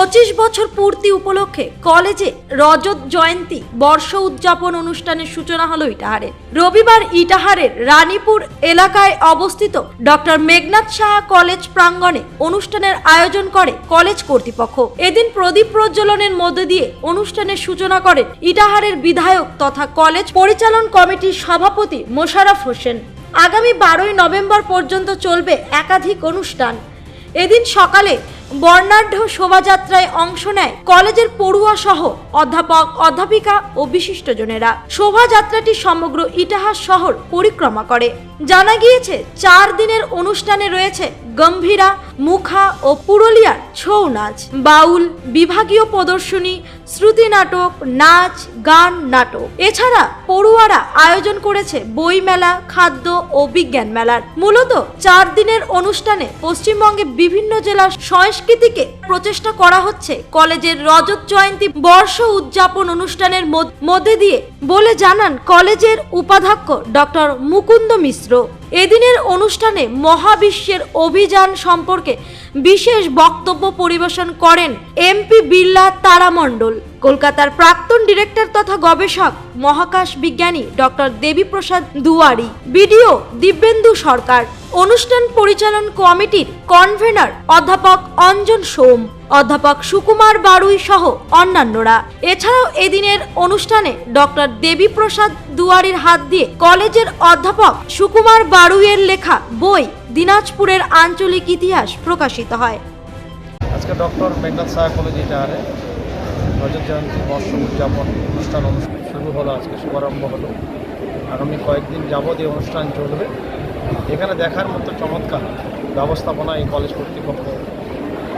পঁচিশ বছর পূর্তি উপলক্ষে কলেজে রজত জয়ন্তী বর্ষ উদযাপন অনুষ্ঠানের সূচনা হলো ইটাহারে রবিবার ইটাহারের রানীপুর এলাকায় অবস্থিত ডক্টর মেঘনাথ সাহা কলেজ প্রাঙ্গণে অনুষ্ঠানের আয়োজন করে কলেজ কর্তৃপক্ষ। এদিন প্রদীপ প্রজ্বলনের মধ্য দিয়ে অনুষ্ঠানের সূচনা করেন ইটাহারের বিধায়ক তথা কলেজ পরিচালন কমিটির সভাপতি মোশারফ হোসেন। আগামী বারোই নভেম্বর পর্যন্ত চলবে একাধিক অনুষ্ঠান। এদিন সকালে বর্ণাঢ্য শোভাযাত্রায় অংশ নেয় কলেজের পড়ুয়া সহ অধ্যাপক, অধ্যাপিকা ও বিশিষ্টজনেরা। শোভাযাত্রাটি সমগ্র ইতিহাস শহর পরিক্রমা করে। জানা গিয়েছে, চার দিনের অনুষ্ঠানে রয়েছে গম্ভীরা, মুখা ও পুরুলিয়ার ছৌ নাচ বাউল, বিভাগীয় প্রদর্শনী, শ্রুতি নাটক, নাচ, গান, নাটক। এছাড়া পড়ুয়ারা আয়োজন করেছে বই মেলা, খাদ্য ও বিজ্ঞান মেলার। মূলত চার দিনের অনুষ্ঠানে পশ্চিমবঙ্গে বিভিন্ন জেলার সংস্কৃতিকে প্রচেষ্টা করা হচ্ছে কলেজের রজত জয়ন্তী বর্ষ উদযাপন অনুষ্ঠানের মধ্যে দিয়ে বলে জানান কলেজের উপাধ্যক্ষ ডক্টর মুকুন্দ মিশ্র। এদিনের অনুষ্ঠানে মহাবিশ্বের অভিযান সম্পর্কে বিশেষ বক্তব্য পরিবেশন করেন এমপি বিল্লা তারামণ্ডল। কলকাতার প্রাক্তন ডিরেক্টর তথা গবেষক, মহাকাশ বিজ্ঞানী ডক্টর দেবীপ্রসাদ দুয়ারি। বিডিও দিব্যেন্দু সরকার। অনুষ্ঠান পরিচালন কমিটির কনভেনার অধ্যাপক অঞ্জন সোম। অধ্যাপক সুকুমার বারুই সহ অন্যান্যরা। এছাড়াও এদিনের অনুষ্ঠানে ডক্টর দেবীপ্রসাদ দুয়ারির হাত দিয়ে কলেজের অধ্যাপক সুকুমার বারুইয়ের লেখা বই দিনাজপুরের আঞ্চলিক ইতিহাস প্রকাশিত হয়। আজকে ডক্টর মেঘনাথ কলেজ রজত জয়ন্তী বর্ষ উদযাপন অনুষ্ঠান অনুষ্ঠান শুরু হলো, আজকে শুভারম্ভ হলো। আগামী কয়েকদিন যাবৎ এই অনুষ্ঠান চলবে। এখানে দেখার মতো চমৎকার ব্যবস্থাপনা এই কলেজ কর্তৃপক্ষ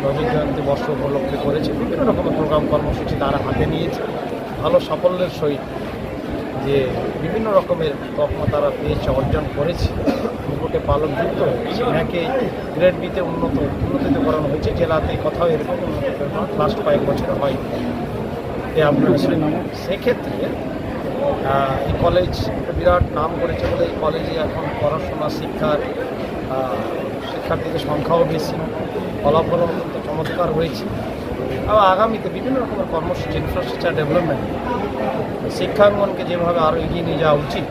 রজত জয়ন্তী বর্ষ উপলক্ষে করেছে। বিভিন্ন রকমের প্রোগ্রাম কর্মসূচি তারা হাতে নিয়েছে। ভালো সাফল্যের সহিত যে বিভিন্ন রকমের তকমা তারা পেয়েছে অর্জন করেছে মুকুটে পালক যুক্ত হয়েছে। গ্রেড বিতে উন্নত, উন্নতিত করানো হয়েছে। জেলাতে কোথাও এরকম উন্নত লাস্ট কয়েক বছর হয় সেক্ষেত্রে এই কলেজ বিরাট নাম করেছে বলে এই কলেজে এখন পড়াশোনা, শিক্ষার শিক্ষার্থীদের সংখ্যাও বেশি। ফলাফলও চমৎকার হয়েছে। আবার আগামীতে বিভিন্ন রকমের কর্মসূচি ইনফ্রাস্ট্রাকচার ডেভেলপমেন্ট শিক্ষাঙ্গনকে যেভাবে আরও এগিয়ে নিয়ে যাওয়া উচিত,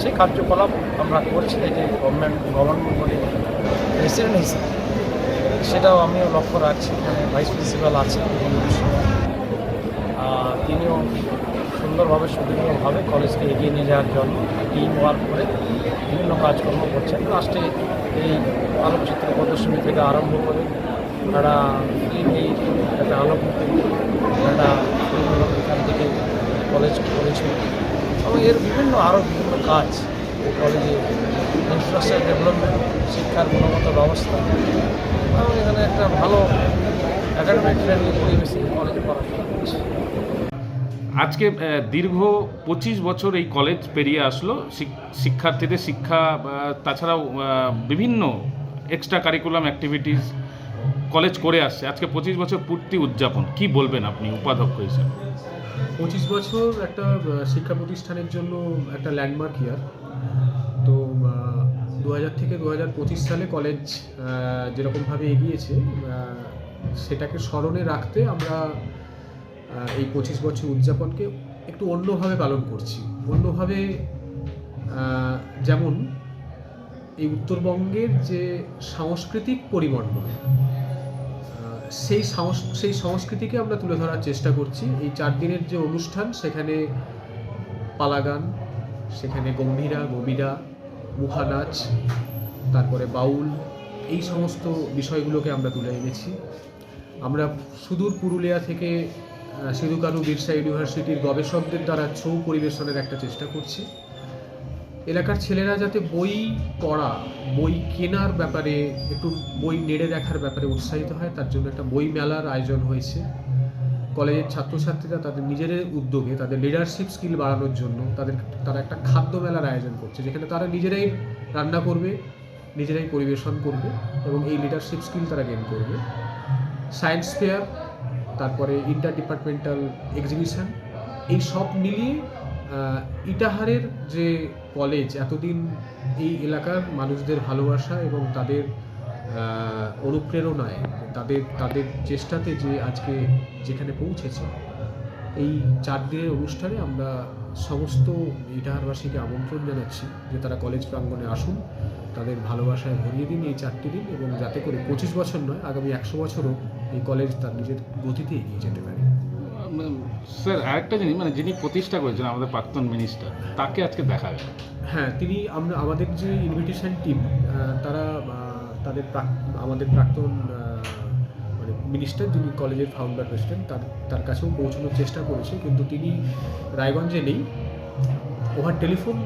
সেই কার্যকলাপ আমরা করছি যে গভর্নমেন্ট গভর্নমেন্ট বলে প্রেসিডেন্ট হিসেবে। সেটাও আমিও লক্ষ্য রাখছি, এখানে ভাইস প্রিন্সিপাল আছে তিনিও সুন্দরভাবে, সুদৃঢ়ভাবে কলেজকে এগিয়ে নিয়ে যাওয়ার জন্য টিম ওয়ার্ক করে বিভিন্ন কাজকর্ম করছেন। লাস্টে এই আলোকচিত্র প্রদর্শনী থেকে আরম্ভ করে ফিল্ম এই একটা আলোকমুখী একটা এখান থেকে কলেজ করেছে এবং এর বিভিন্ন আরও বিভিন্ন কাজ কলেজে ইনফ্রাস্ট্রাকচার ডেভেলপমেন্ট শিক্ষার গুণগত ব্যবস্থা এবং এখানে একটা ভালো একাডেমিক ফ্রেন্ডলি পরিবেশে কলেজে পড়াশোনা আজকে দীর্ঘ পঁচিশ বছর এই কলেজ পেরিয়ে আসলো। শিক্ষার্থীদের শিক্ষা তাছাড়াও বিভিন্ন এক্সট্রা কারিকুলাম অ্যাক্টিভিটিস কলেজ করে আসছে। আজকে পঁচিশ বছর পূর্তি উদযাপন, কি বলবেন আপনি উপাধ্যক্ষ হিসেবে? পঁচিশ বছর একটা শিক্ষা প্রতিষ্ঠানের জন্য একটা ল্যান্ডমার্ক ইয়ার তো দু হাজার থেকে দু হাজার পঁচিশ সালে কলেজ যেরকমভাবে এগিয়েছে সেটাকে স্মরণে রাখতে আমরা এই পঁচিশ বছর উদযাপনকে একটু অন্যভাবে পালন করছি। অন্যভাবে যেমন এই উত্তরবঙ্গের যে সাংস্কৃতিক পরিমণ্ডল সেই সেই সংস্কৃতিকে আমরা তুলে ধরার চেষ্টা করছি। এই চার দিনের যে অনুষ্ঠান, সেখানে পালাগান, সেখানে গম্ভীরা, গবিরা মুখা নাচ তারপরে বাউল, এই সমস্ত বিষয়গুলোকে আমরা তুলে এনেছি। আমরা সুদূর পুরুলিয়া থেকে সিধু কানু বিরসা ইউনিভার্সিটির গবেষকদের দ্বারা ছৌ পরিবেশনের একটা চেষ্টা করছি। এলাকার ছেলেরা যাতে বই পড়া, বই কেনার ব্যাপারে, একটু বই নেড়ে দেখার ব্যাপারে উৎসাহিত হয়, তার জন্য একটা বই মেলার আয়োজন হয়েছে। কলেজের ছাত্রছাত্রীরা তাদের নিজেদের উদ্যোগে, তাদের লিডারশিপ স্কিল বাড়ানোর জন্য তাদের, তারা একটা খাদ্য মেলার আয়োজন করছে, যেখানে তারা নিজেরাই রান্না করবে, নিজেরাই পরিবেশন করবে এবং এই লিডারশিপ স্কিল তারা গেন করবে। সায়েন্স ফেয়ার তারপরে ইন্টার ডিপার্টমেন্টাল এক্সিবিশন এই সব মিলিয়ে ইটাহারের যে কলেজ এতদিন এই এলাকার মানুষদের ভালোবাসা এবং তাদের অনুপ্রেরণায়, তাদের তাদের চেষ্টাতে যে আজকে যেখানে পৌঁছেছে, এই চার দিনের অনুষ্ঠানে আমরা সমস্ত ইটাহারবাসীকে আমন্ত্রণ জানাচ্ছি যে তারা কলেজ প্রাঙ্গণে আসুন, তাদের ভালোবাসায় ভরিয়ে দিন এই চারটি দিন এবং যাতে করে পঁচিশ বছর নয়, আগামী একশো বছরও এই কলেজ তার নিজের গতিতে এগিয়ে যেতে পারে। স্যার, আরেকটা জিনিস মানে যিনি প্রতিষ্ঠা করেছেন, আমাদের প্রাক্তন মিনিস্টার তাকে আজকে দেখা গেল। হ্যাঁ তিনি আমরা, আমাদের যে ইনভিটেশন টিম তারা তাদের আমাদের প্রাক্তন মানে মিনিস্টার যিনি কলেজের ফাউন্ডার প্রেসিডেন্ট তার তার কাছেও পৌঁছানোর চেষ্টা করেছে, কিন্তু তিনি রায়গঞ্জে নেই। ওভার টেলিফোন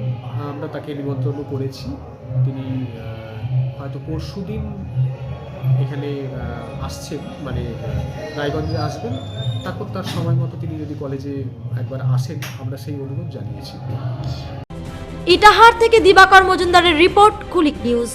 আমরা তাকে নিমন্ত্রণ করেছি। তিনি হয়তো পরশু দিন এখানে আসছেন মানে রায়গঞ্জে আসবেন। তারপর তার সময় মতো তিনি যদি কলেজে একবার আসেন, আমরা সেই অনুরোধ জানিয়েছি। ইটাহার থেকে দিবাকর মজুমদারের রিপোর্ট, কুলিক নিউজ।